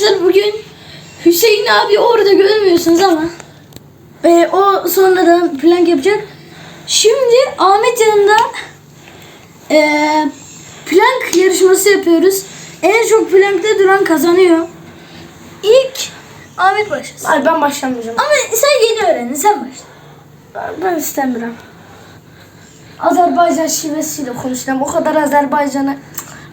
arkadaşlar bugün Hüseyin abi orada görmüyorsunuz ama e, o sonradan plank yapacak. Şimdi Ahmet yanında e, plank yarışması yapıyoruz. En çok plankte duran kazanıyor. İlk Ahmet başlasın. Hayır ben başlamayacağım. Ama sen yeni öğrendin sen başla. Ben istemiyorum. Azerbaycan şivesiyle konuşacağım. O kadar Azerbaycan'a...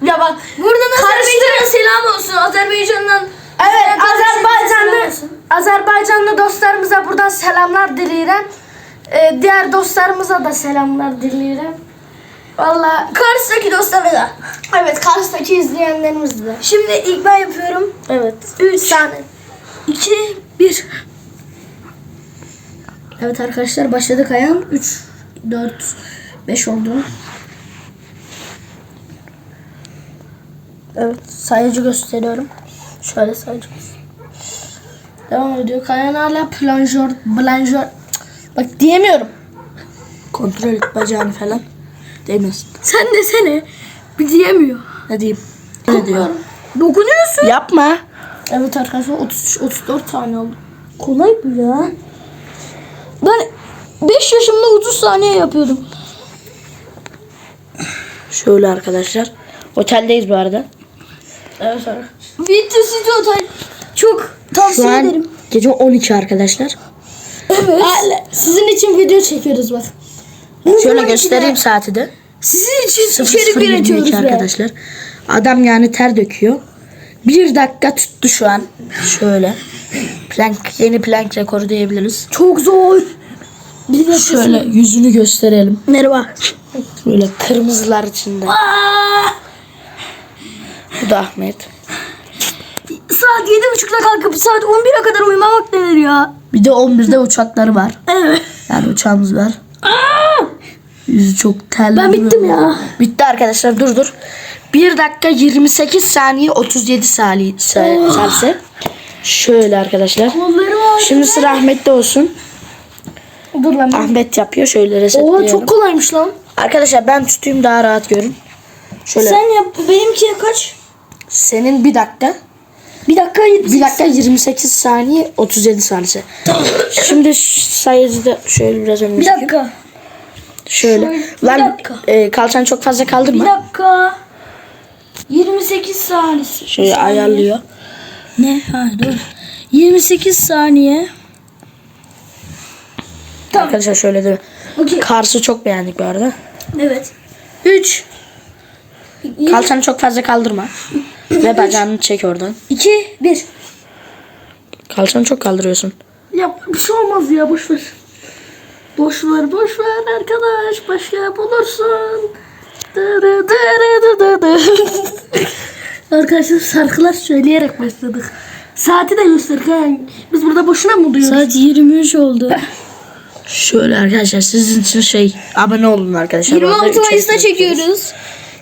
Ya bak Buradan Azerbaycan'a selam olsun. Azerbaycan'dan Evet Azerbaycanlı. Azerbaycanlı dostlarımıza buradan selamlar dileyirəm. Ee, diğer dostlarımıza da selamlar dileyirəm. Valla Karşıdaki dostlara da. evet karşıdaki izleyenlerimiz de. Şimdi ilk ben yapıyorum. Evet. 3 saniye. 2 1 Evet arkadaşlar başladık ayağım. 3 4 5 oldu. Evet sayıcı gösteriyorum. Şöyle gösteriyorum. Devam ediyor. Kayan hala plonjör, blanjör. Bak diyemiyorum. Kontrol et bacağını falan. Değmesin. Sen desene. Bir diyemiyor. Ne diyeyim? Ne diyor? Dokunuyorsun. Yapma. Evet arkadaşlar 33 34 tane oldu. Kolay bu ya. Ben 5 yaşımda 30 saniye yapıyordum. Şöyle arkadaşlar. Oteldeyiz bu arada. Evet arkadaşlar. City Otel. Çok Şu tavsiye an ederim. gece 12 arkadaşlar. Evet. Sizin için video çekiyoruz bak. Şöyle göstereyim saati de. Sizin için içerik 0022 üretiyoruz arkadaşlar. Adam yani ter döküyor. Bir dakika tuttu şu an. Şöyle. Plank, yeni plank rekoru diyebiliriz. Çok zor. Bir de Şöyle yüzünü gösterelim. Merhaba. Böyle kırmızılar içinde. Aa, Bu da Ahmet. saat 7.30'da kalkıp saat 11'e kadar uyumamak nedir ya? Bir de 11'de uçakları var. Evet. Yani uçağımız var. Yüzü çok terli. Ben bittim ya. Bitti arkadaşlar dur dur. 1 dakika 28 saniye 37 saniye sa- salise. Şöyle arkadaşlar. Şimdi sıra Ahmet'te olsun. Dur lan. Ahmet yapıyor. Şöyle resetliyorum. Oha çok kolaymış lan. Arkadaşlar ben tutayım daha rahat görün. Şöyle Sen yap. Benimki kaç? Senin bir dakika. Bir dakika. 1 dakika 28 saniye 37 saniye. Şimdi sayıcı da şöyle biraz önce. Bir dakika. Şöyle. Şöyle, bir Lan dakika. e, kalçanı çok fazla Bir kaldırma. dakika. 28 saniye. Şöyle ayarlıyor. Ne? Ha dur. 28 saniye. Tamam. Arkadaşlar şöyle de Okey. Kars'ı çok beğendik bu arada. Evet. 3 Kalçanı çok fazla kaldırma. Ve bacağını çek oradan. 2 1 Kalçanı çok kaldırıyorsun. Ya bir şey olmaz ya boş ver. Boş ver boş ver arkadaş başka bulursun. Dırı dırı dı dı dı. Arkadaşlar şarkılar söyleyerek başladık. Saati de gösterdik ha. Biz burada boşuna mı duyuyoruz? Saat 23 oldu. Şöyle arkadaşlar sizin için şey abone olun arkadaşlar. Bu arada 26 üç Mayıs'ta ay çekiyoruz.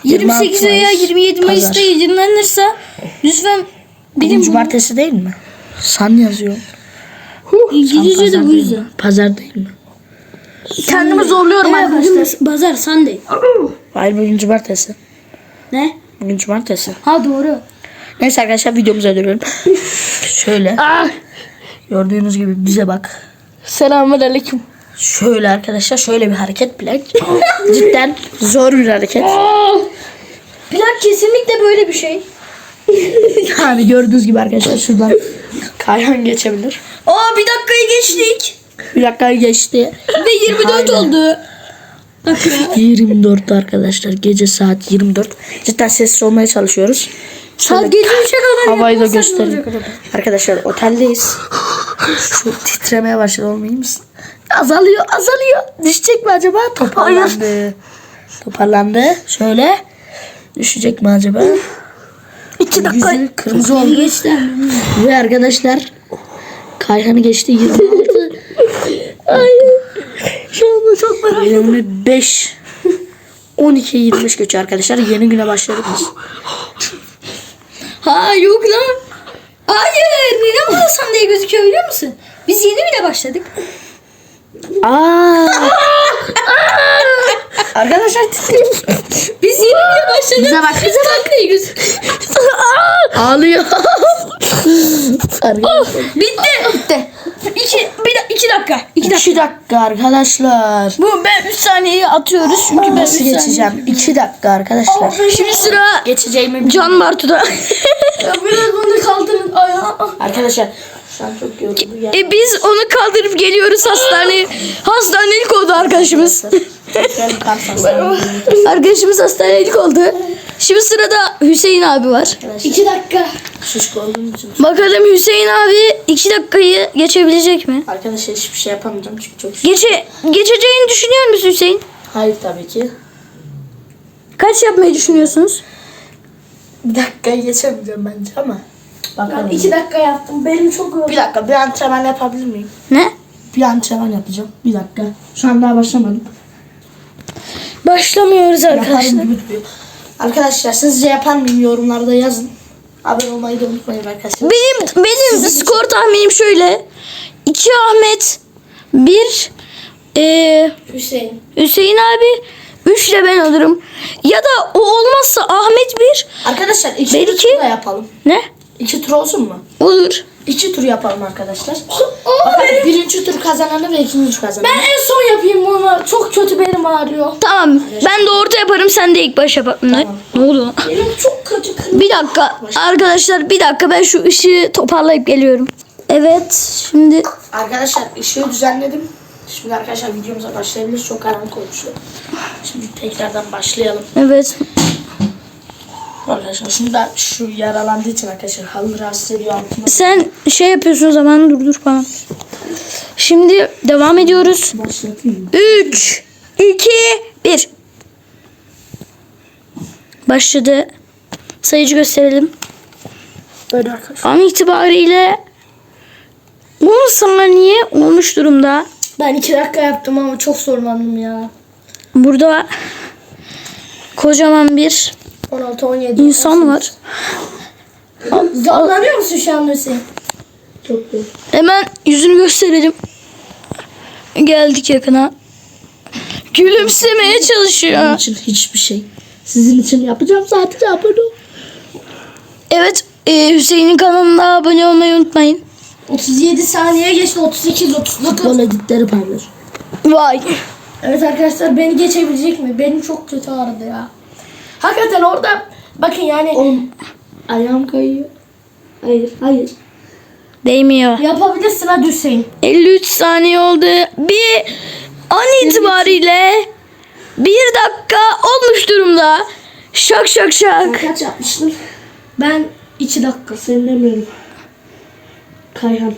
26 28 veya Mayıs, 27 Mayıs'ta pazar. yayınlanırsa lütfen Bugün bilin bunu. cumartesi değil mi? San yazıyor. İngilizce de bu yüzden. Pazar değil mi? Kendimi zorluyorum arkadaşlar. Pazar Sunday. Hayır bugün cumartesi. Ne? Bugün cumartesi. Ha doğru. Neyse arkadaşlar videomuza dönüyorum. Şöyle. Gördüğünüz gibi bize bak. Selamun aleyküm. Şöyle arkadaşlar şöyle bir hareket bile. Cidden zor bir hareket. Plak kesinlikle böyle bir şey. Yani gördüğünüz gibi arkadaşlar şuradan kayhan geçebilir. Aa bir dakikayı geçtik. Bir dakika geçti. Ve 24 Aynen. oldu. 24 arkadaşlar. Gece saat 24. Cidden sessiz olmaya çalışıyoruz. Saat gece 3'e kadar Havayı da göstereyim. Arkadaşlar oteldeyiz. Şu titremeye başladı olmayayım mısın? Azalıyor azalıyor. Düşecek mi acaba? Toparlandı. Toparlandı. Şöyle. Düşecek mi acaba? 2 dakika. Yüzü kırmızı oldu. geçti. Ve arkadaşlar Kayhan'ı geçti 26. Ay. Şu anda çok merak ettim. 25 12 25 geçiyor arkadaşlar. Yeni güne başladık biz. Ha yok lan. Hayır. Neden burada Sunday gözüküyor biliyor musun? Biz yeni bile başladık. Aa! arkadaşlar titriyor. Biz yeni bile başladık. Bize bak. Bize bak gözüküyor. Ağlıyor. Arkadaşlar. Bitti. Bitti. İki, bir, iki dakika. İki dakika. 2 dakika arkadaşlar. Bu ben 3 saniyeyi atıyoruz çünkü ben Nasıl üç geçeceğim? 2 dakika arkadaşlar. saniye- Şimdi sıra Geçeceğimi Can Bartu'da. ya biraz bunu kaldırın ayağa. Arkadaşlar şu an çok yoruldu ya. E biz onu kaldırıp geliyoruz hastaneye. Hastanelik oldu arkadaşımız. Arkadaşımız hastanelik oldu. Şimdi sırada Hüseyin abi var. İki dakika. Şişko olduğum için. Bakalım Hüseyin abi 2 dakikayı geçebilecek mi? Arkadaşlar hiçbir şey yapamayacağım çünkü çok Geçe, geçeceğini düşünüyor musun Hüseyin? Hayır tabii ki. Kaç yapmayı düşünüyorsunuz? Bir dakika geçemeyeceğim bence ama. Bakalım. dakika yaptım. Benim çok Bir dakika bir antrenman yapabilir miyim? Ne? Bir antrenman yapacağım. Bir dakika. Şu an daha başlamadım. Başlamıyoruz arkadaşlar. Arkadaşlar sizce yapar mıyım yorumlarda yazın. Abone olmayı da unutmayın arkadaşlar. Benim benim skor tahminim şöyle. 2 Ahmet, 1 e, Hüseyin. Hüseyin abi, 3 de ben alırım. Ya da o olmazsa Ahmet 1. Arkadaşlar iki Belki- tur da yapalım. Ne? İki tur olsun mu? Olur. İki tur yapalım arkadaşlar. Bakalım birinci tur kazananı ve ikinci tur kazananı. en son yapayım bunu. Çok kötü benim ağrıyor. Tamam. Ben de orta yaparım. Sen de ilk baş yap. Ne? Ne oldu? Benim çok kötü Bir dakika. Arkadaşlar bir dakika. Ben şu ışığı toparlayıp geliyorum. Evet. Şimdi Arkadaşlar ışığı düzenledim. Şimdi arkadaşlar videomuza başlayabiliriz. Çok karanlık olmuştu. Şimdi tekrardan başlayalım. evet. Arkadaşlar şimdi da şu yaralandığı için arkadaşlar halı rahatsız ediyor altına. Sen şey yapıyorsun o zaman durdur bana. Şimdi devam ediyoruz. Başlatayım mı? 3 2 1 Başladı. Sayıcı gösterelim. Böyle arkadaşlar. An itibariyle 10 saniye olmuş durumda. Ben iki dakika yaptım ama çok zorlandım ya. Burada kocaman bir 16 17. insan var. Zorlanıyor musun şu an Hüseyin? Çok iyi. Hemen yüzünü gösterelim. Geldik yakına. Gülümsemeye Benim çalışıyor. için hiçbir şey. Sizin için yapacağım zaten abone ol. Evet, e, Hüseyin'in kanalına abone olmayı unutmayın. 37 saniye geçti 38 39. Futbol editleri paylaş. Vay. Evet arkadaşlar beni geçebilecek mi? Benim çok kötü ağrıdı ya. Hakikaten orada bakın yani. Oğlum ayağım kayıyor. Hayır hayır. Değmiyor. Yapabilirsin hadi Hüseyin. 53 saniye oldu. Bir an itibariyle bir dakika olmuş durumda. Şak şak şak. Kaç yapmıştın? Ben 2 dakika. Seni demiyorum. Kayhan.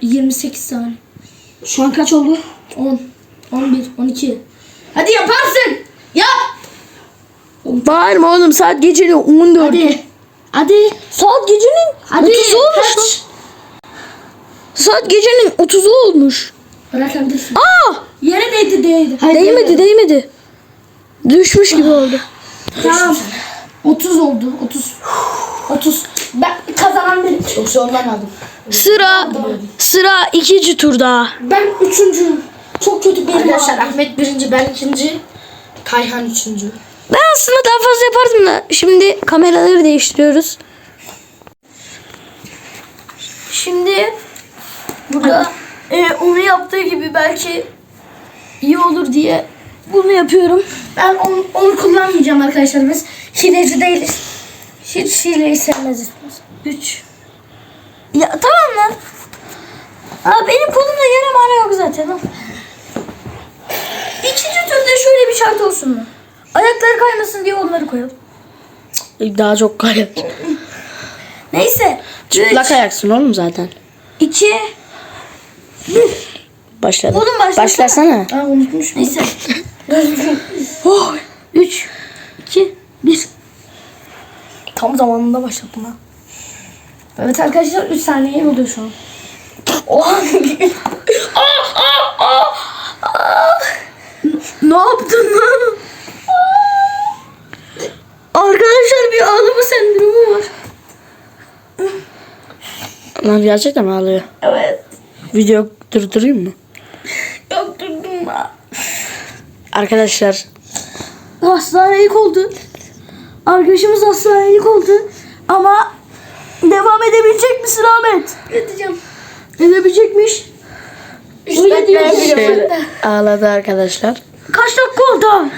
28 saniye. Şu an kaç oldu? 10, 11, 12. Hadi yaparsın. Yap. Bağırma oğlum saat gecenin 14. Hadi. Hadi. Saat gecenin Hadi. 30'u olmuş. Kaç? Saat gecenin 30'u olmuş. Bırakabilirsin. Aa! Yere değdi değdi. Değmedi değmedi. Düşmüş gibi oldu. Tamam. 30 oldu. 30. 30. Ben kazanan benim. Çok zorlamadım. Sıra sıra ikinci turda. Ben üçüncüyüm. Çok kötü benim Arkadaşlar Ahmet birinci, ben ikinci. Kayhan üçüncü. Ben aslında daha fazla yapardım da şimdi kameraları değiştiriyoruz. Şimdi burada e, onu yaptığı gibi belki iyi olur diye bunu yapıyorum. Ben onu, onu kullanmayacağım arkadaşlar. Biz hileci değiliz. Hiç hileyi sevmez. 3 Ya tamam lan. Aa, benim kolumda yere mana yok zaten. İkinci turda şöyle bir şart olsun mu? Ayakları kaymasın diye onları koyalım. Daha çok kayar. Neyse. Çıplak ayaksın oğlum zaten. 2 Başladı. Oğlum başlasana. Başlasana. Aa unutmuş. Neyse. oh, 3 2 1 Tam zamanında başladım ha. Evet arkadaşlar 3 saniye oluyor şu an. Oha. ne yaptın lan? Arkadaşlar bir ağlama sendromu var. Lan gerçekten mi ağlıyor? Evet. Video durdurayım mı? Yok durdum ya. Arkadaşlar Hastanelik oldu. Arkadaşımız hastanelik oldu. Ama devam edebilecek mi misin Ahmet? Edeceğim. Edebilecekmiş. Öyle diyor. Şöyle ağladı arkadaşlar. Kaç dakika oldu?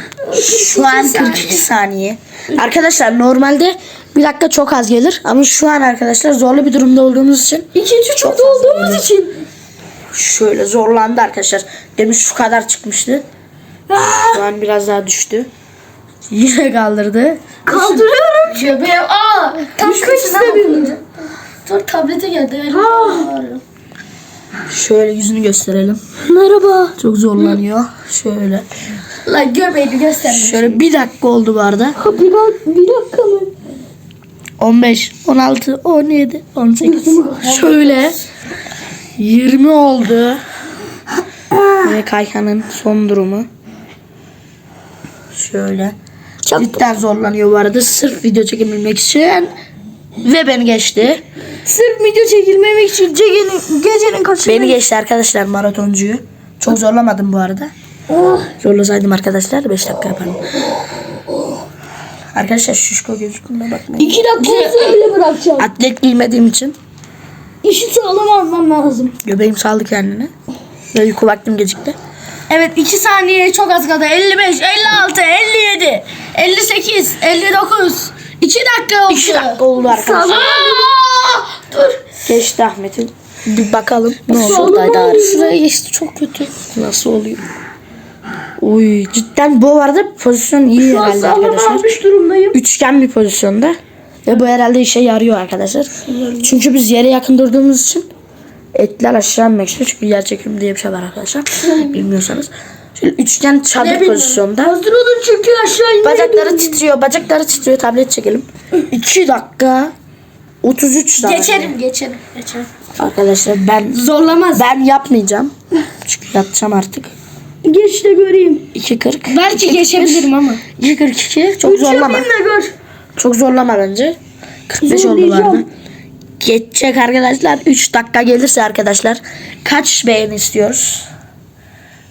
Şu an 42 saniye. Arkadaşlar normalde bir dakika çok az gelir ama şu an arkadaşlar zorlu bir durumda olduğumuz için İkinci turda olduğumuz gelir. için. şöyle zorlandı arkadaşlar. Demiş şu kadar çıkmıştı. Şu an biraz daha düştü. Yine kaldırdı. Kaldırıyorum çünkü. Aa, tam Düşmek kaç istemiyorum. Dur tablete geldi. Şöyle yüzünü gösterelim. Merhaba. Çok zorlanıyor. Şöyle. Lan göbeğini gösterme. Şöyle bir dakika oldu bu arada. Bir, bak, bir dakika mı? 15, 16, 17, 18. Şöyle 20 oldu. Ve Kayhan'ın son durumu. Şöyle. Cidden zorlanıyor bu arada. Sırf video çekebilmek için. Ve beni geçti. Sırf video çekilmemek için gecenin, gecenin kaçında? Beni geçti arkadaşlar maratoncuyu. Çok zorlamadım bu arada. Oh. Zorlasaydım arkadaşlar 5 dakika yaparım. Arkadaşlar şişko gözükmüyor bakmayın. İki dakika bile bırakacağım. Atlet giymediğim için İşi sağlam almam lazım. göbeğim saldı kendine. Ve uyku vaktim gecikti. Evet 2 saniye çok az kaldı. 55, 56, 57, 58, 59. 2 dakika oldu. 2 dakika oldu arkadaşlar. Dur. Geçti Ahmet'im. Bir bakalım ne oldu. Şuraya geçti çok kötü. Nasıl oluyor? Uy cidden bu arada pozisyon iyi Şu herhalde arkadaşlar. durumdayım. Üçgen bir pozisyonda. Ve bu herhalde işe yarıyor arkadaşlar. Çünkü biz yere yakın durduğumuz için etler aşağı inmek istiyor. Çünkü yer çekimi diye bir şey var arkadaşlar. Bilmiyorsanız. Şöyle üçgen çadır pozisyonda. Hazır olun çünkü aşağı inmeyi Bacakları titriyor. Bacakları titriyor. Tablet çekelim. 2 dakika 33 saniye. Geçerim, geçerim, geçerim. Arkadaşlar ben Zorlamaz. ben yapmayacağım. Çünkü yatacağım artık. Geç de göreyim. 2.40. Belki geçebilirim ama. 2.42 çok zorlama. Yapayım da gör. Çok zorlama bence. 45 oldu bu arada. Zorlayacağım. Geçecek arkadaşlar. 3 dakika gelirse arkadaşlar kaç beğeni istiyoruz?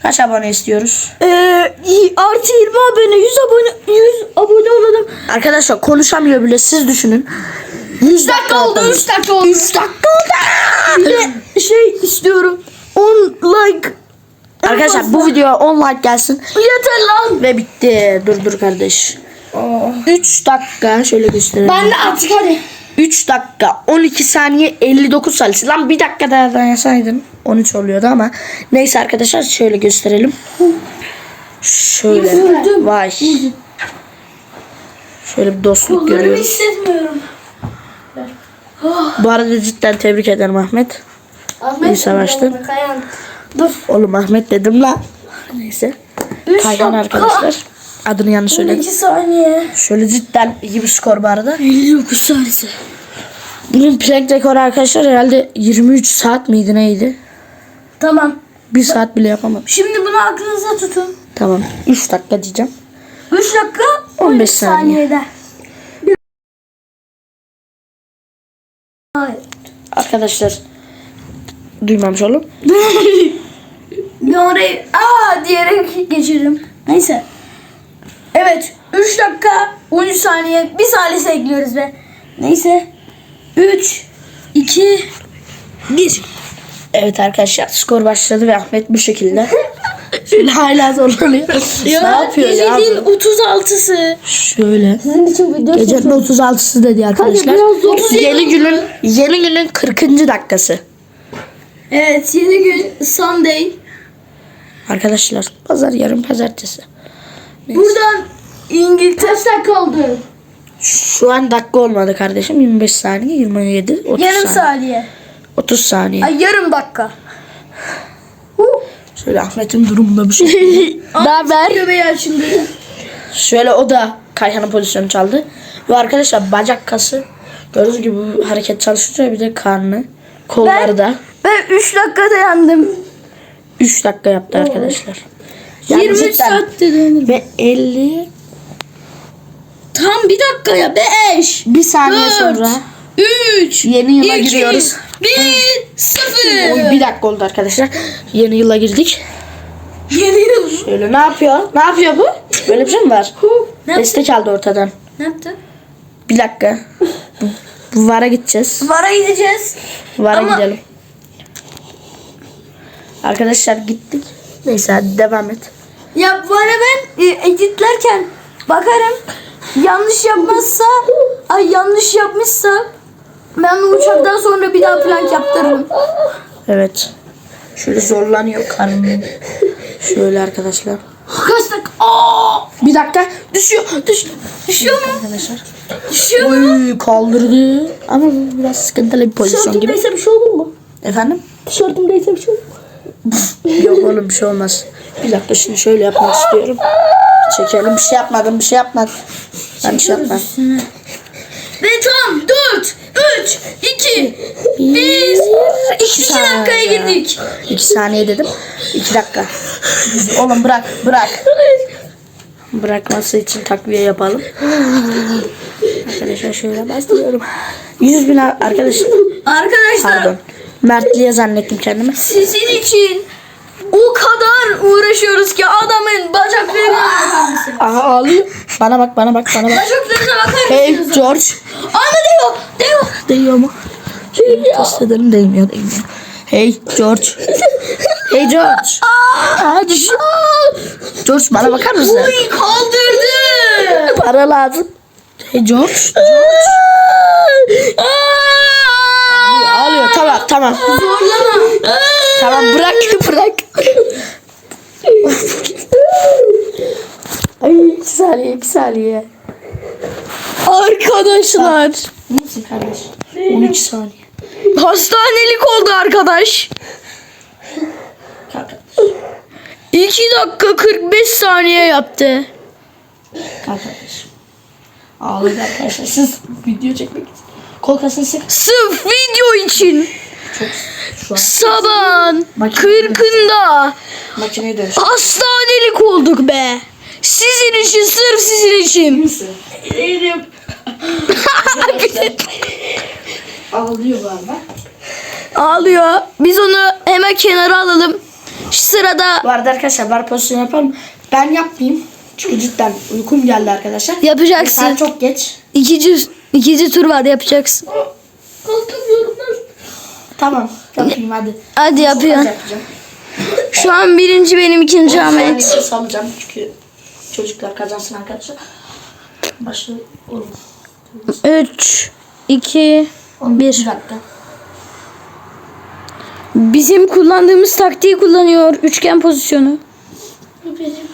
Kaç abone istiyoruz? Ee, y- artı 20 abone, 100 abone, 100 abone olalım. Arkadaşlar konuşamıyor bile siz düşünün. 100 dakika oldu, oldu. 3 dakika oldu. 3 dakika oldu. Bir de şey istiyorum. 10 like. Arkadaşlar bu videoya 10 like gelsin. Yeter lan. Ve bitti. Dur dur kardeş. 3 dakika şöyle gösterelim. Ben de artık hadi. 3 dakika 12 saniye 59 saniye. Lan bir dakika daha dayansaydın 13 oluyordu ama. Neyse arkadaşlar şöyle gösterelim. Şöyle. Vay. Şöyle bir dostluk Kollarımı görüyoruz. hissetmiyorum. Bu arada cidden tebrik ederim Ahmet. Ahmet İyi savaştın. Kayan. Dur. Oğlum Ahmet dedim la. Neyse. 3 Kayhan arkadaşlar. Adını yanlış söyledim. 12 saniye. Şöyle cidden iyi bir skor bu arada. 59 saniyesi. Bunun plank rekoru arkadaşlar herhalde 23 saat miydi neydi? Tamam. 1 saat bile yapamam. Şimdi bunu aklınıza tutun. Tamam. 3 dakika diyeceğim. 3 dakika 15 15 saniye. saniyede. Hayır. Arkadaşlar duymamış oğlum. Orayı aa diyerek geçirdim. Neyse. Evet. 3 dakika 13 saniye. Bir salise ekliyoruz be. Neyse. 3 2 1 Evet arkadaşlar skor başladı ve Ahmet bu şekilde. Şöyle hala zorlanıyor. ne yapıyor ya? Gecenin 36'sı. Şöyle. Sizin için video Gecenin 36'sı dedi arkadaşlar. zor. Yeni günün yeni günün 40. dakikası. Evet yeni gün Sunday. Arkadaşlar pazar yarın pazartesi. Buradan İngiltere oldu? Şu an dakika olmadı kardeşim. 25 saniye, 27, 30 Yarım saniye. saniye. 30 saniye. Ay yarım dakika. Şöyle Ahmet'in durumunda bir şey. Haber. Dedi. Şöyle o da Kayhan'ın pozisyonu çaldı. Ve arkadaşlar bacak kası gördüğünüz gibi bu hareket çalışıyor bir de karnı. Kolları da Ben 3 dakika dayandım. 3 dakika yaptı arkadaşlar. Yani 23 cidden- saatte dayandım. Ve 50 Tam bir dakika ya 5. bir saniye sonra 3 yeni yıla giriyoruz. 1 0 Oy, bir dakika oldu arkadaşlar. Yeni yıla girdik. Yeni yıl. Şöyle ne yapıyor? Ne yapıyor bu? Böyle bir şey mi var? Ne yaptı? Destek aldı ortadan. Ne yaptı? Bir dakika. Vara gideceğiz. Vara gideceğiz. Vara Ama- gidelim. Arkadaşlar gittik. Neyse hadi devam et. Ya bu ara ben e, editlerken bakarım. Yanlış yapmazsa, ay yanlış yapmışsa ben uçaktan sonra bir daha plank yaptırırım. Evet. Şöyle zorlanıyor karnım. Şöyle arkadaşlar. Kaç dakika? Aa! Bir dakika. Düşüyor. Düş. Düşüyor mu? Arkadaşlar. Düşüyor mu? Oy kaldırdı. Ama bu biraz sıkıntılı bir pozisyon gibi. Tişörtümdeyse bir şey olur mu? Efendim? Tişörtümdeyse bir şey olur mu? Yok oğlum bir şey olmaz. Bir dakika şimdi şöyle yapmak istiyorum. Çekelim. Bir şey yapmadım. Bir şey yapmadım. Ben bir şey yapmadım. Tam 4, 3, 2, Bir, 2 dakikaya girdik. İki saniye dedim. İki dakika. Oğlum bırak. Bırak. Bırakması için takviye yapalım. Arkadaşlar şöyle bastırıyorum. 100 bin ar- arkadaşlar. Arkadaşlar Pardon. Mertliğe zannettim kendimi. sizin için o kadar uğraşıyoruz ki adamın bacaklarına bakar mısınız? Aha ağlıyor. Bana bak bana bak bana bak. Bacaklarına bakar Hey mısınız? George. Ama diyor, diyor. Değiyor mu? Şöyle test edelim değmiyor değmiyor. Hey George. Hey George. Aa düş. George bana bakar mısın? Uy kaldırdı. Para lazım. Hey George. Ağlıyor tamam tamam. Zorlama. Tamam bırak bırak. Ay iki saniye iki saniye. Arkadaşlar. Neyse kardeş. 12 saniye. Hastanelik oldu arkadaş. Kalk 2 dakika 45 saniye yaptı. kalk kardeşim. Ağladı arkadaşlar. Siz video çekmek için. Kol kasını sık. Sırf video için. Şu an Sabahın Makine- kırkında hastanelik olduk be. Sizin için sırf sizin için. Elim. Ağlıyor galiba. Ağlıyor. Biz onu hemen kenara alalım. Şu sırada Bu arada arkadaşlar var pozisyon yapalım. Ben yapmayayım. Çünkü cidden uykum geldi arkadaşlar. Yapacaksın. Saat çok geç. ikinci ikinci tur var yapacaksın. Kalkamıyorum ben. Tamam. Yapayım hadi. Hadi yapıyorsun. yapacağım. Şu an birinci benim ikinci Ahmet. Ahmet. salacağım çünkü çocuklar kazansın arkadaşlar. Başla oğlum. 3 2 Bir 1 dakika. Bizim kullandığımız taktiği kullanıyor. Üçgen pozisyonu. Benim.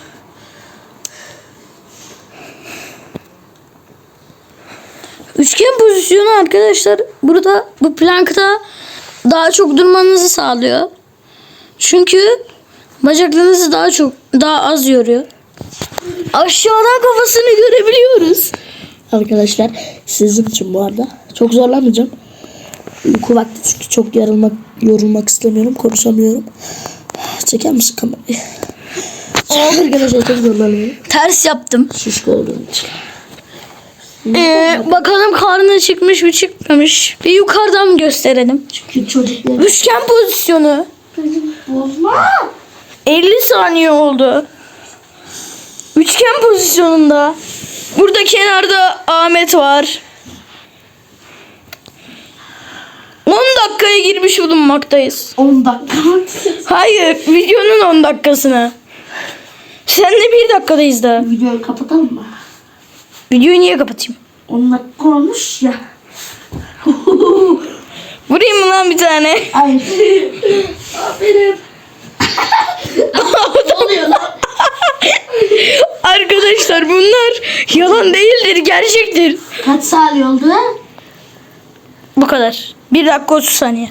Üçgen pozisyonu arkadaşlar burada bu plankta daha çok durmanızı sağlıyor. Çünkü bacaklarınızı daha çok daha az yoruyor. Aşağıdan kafasını görebiliyoruz. Arkadaşlar sizin için bu arada. Çok zorlamayacağım. Uyku vakti çünkü çok yarılmak, yorulmak istemiyorum. Konuşamıyorum. Çeker misin kamerayı? Arkadaşlar çok zorlanıyorum. Ters yaptım. Şişko olduğum için. Ee, bakalım karnı çıkmış mı çıkmamış. Bir yukarıdan gösterelim. Çünkü çocuklar Üçgen pozisyonu. bozma. 50 saniye oldu. Üçgen pozisyonunda. Burada kenarda Ahmet var. 10 dakikaya girmiş bulunmaktayız. 10 dakika. Hayır, videonun 10 dakikasına. Sen de 1 dakikadayız daha. Videoyu kapatalım mı? Videoyu niye kapatayım? 10 dakika olmuş ya. Vurayım mı lan bir tane? Ay. Aferin. ne oluyor lan? Arkadaşlar bunlar yalan değildir, gerçektir. Kaç saniye oldu? Bu kadar. 1 dakika 30 saniye.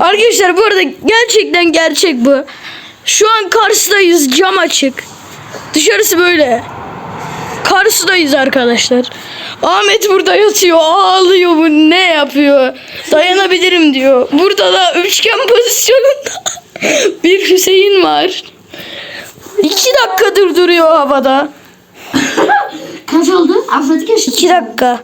Arkadaşlar bu arada gerçekten gerçek bu. Şu an Kars'tayız cam açık. Dışarısı böyle. Kars'tayız arkadaşlar. Ahmet burada yatıyor ağlıyor bu ne yapıyor. Dayanabilirim diyor. Burada da üçgen pozisyonunda bir Hüseyin var. İki dakika durduruyor havada. Kaç oldu? Ahmet geçti. İki dakika.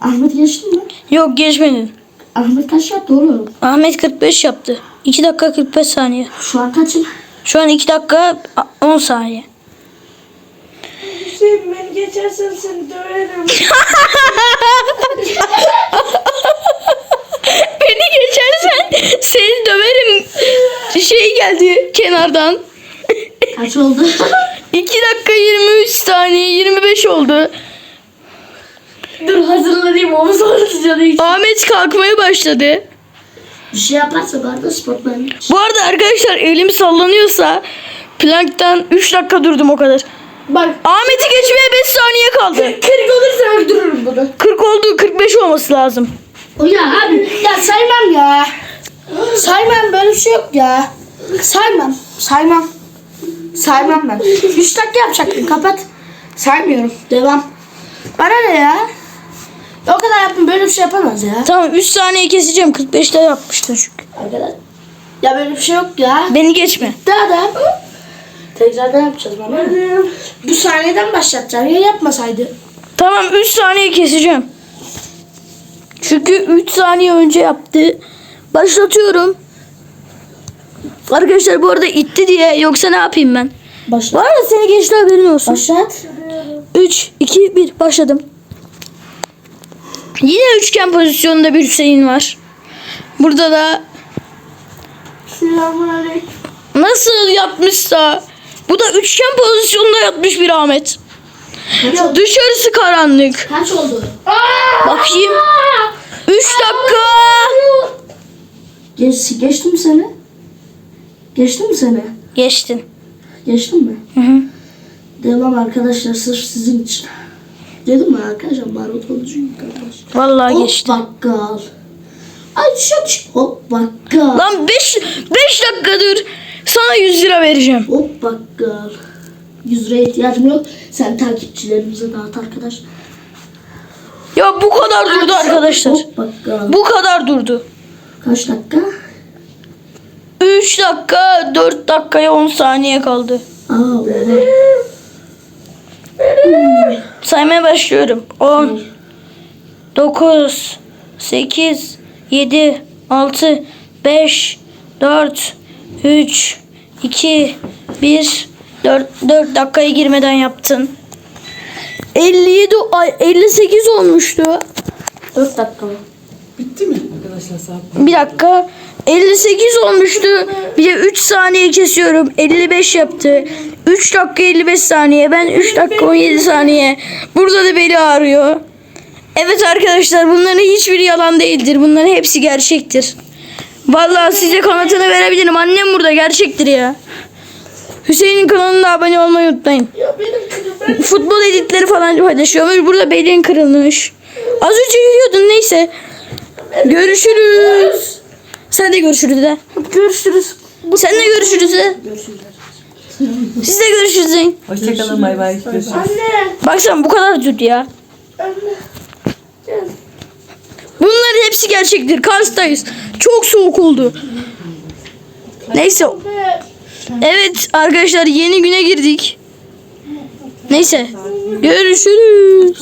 Ahmet geçti mi? Yok geçmedin. Ahmet kaç yaptı oğlum? Ahmet 45 yaptı. 2 dakika 45 saniye. Şu an kaçım? Şu an 2 dakika 10 saniye. Hüseyin beni geçersen seni döverim. Beni geçersen seni döverim. Şey geldi kenardan. Kaç oldu? 2 dakika 23 saniye 25 oldu. Dur hazırlanayım omuz oynatacağım. Ahmet kalkmaya başladı. Bir şey yaparsa de sportlarım. Bu arada arkadaşlar elim sallanıyorsa planktan 3 dakika durdum o kadar. Bak Ahmet'i geçmeye 5 saniye kaldı. 40 olursa öldürürüm bunu. 40 oldu 45 olması lazım. Ya abi ya saymam ya. Saymam böyle bir şey yok ya. Saymam. Saymam. Saymam ben. 3 dakika yapacaktım kapat. Saymıyorum. Devam. Bana ne ya? O kadar yaptım böyle bir şey yapamaz ya. Tamam 3 saniye keseceğim 45'te yapmıştın çünkü. Arkadaş. Ya böyle bir şey yok ya. Beni geçme. Daha da. Tekrardan yapacağız bana. Bu saniyeden başlatacağım. Ya yapmasaydı. Tamam 3 saniye keseceğim. Çünkü 3 saniye önce yaptı. Başlatıyorum. Arkadaşlar bu arada itti diye yoksa ne yapayım ben? Başlat. arada seni geçti haberin olsun. Başlat. 3, 2, 1 başladım. Yine üçgen pozisyonunda bir Hüseyin var. Burada da Selamünaleyküm. nasıl yapmışsa bu da üçgen pozisyonunda yatmış bir Ahmet. Dışarısı karanlık. Kaç oldu? Bakayım. 3 dakika. Geç, geçtim seni. Geçtim mi seni? Geçtin. Geçtim mi? Hı hı. Devam arkadaşlar sırf sizin için. Dedim mi arkadaşlar barut olucuyum kardeş. Vallahi Hop geçti. bakkal. Ay şaç. Hop bakkal. Lan 5 5 dakika dur. Sana 100 lira vereceğim. Hop bakkal. 100 liraya ihtiyacım yok. Sen takipçilerimize dağıt arkadaş. Ya bu kadar durdu arkadaşlar. Hop bakkal. Bu kadar durdu. Kaç dakika? 3 dakika 4 dakikaya 10 saniye kaldı. Aa. Saymaya başlıyorum. 10 9 8 7 6 5 4 3 2 1 4 4 dakikaya girmeden yaptın. 57 ay 58 olmuştu. 4 dakika mı? Bitti mi arkadaşlar saat? Bir dakika. 58 olmuştu. Bir de 3 saniye kesiyorum. 55 yaptı. 3 dakika 55 saniye. Ben 3 dakika 17 saniye. Burada da beli ağrıyor. Evet arkadaşlar bunların hiçbiri yalan değildir. Bunların hepsi gerçektir. Vallahi size kanıtını verebilirim. Annem burada gerçektir ya. Hüseyin'in kanalına abone olmayı unutmayın. Ya benim kızım ben Futbol editleri falan paylaşıyormuş. Burada belin kırılmış. Az önce yürüyordun neyse. Görüşürüz. Sen de görüşürüz de. Görüşürüz. Sen de görüşürüz de. Siz de görüşürüz. Hoşçakalın bay bay. Görüşürüz. Anne. Baksana bu kadar dur ya. Anne. Gel. Bunların hepsi gerçektir. Kars'tayız. Çok soğuk oldu. Neyse. Evet arkadaşlar yeni güne girdik. Neyse. Görüşürüz.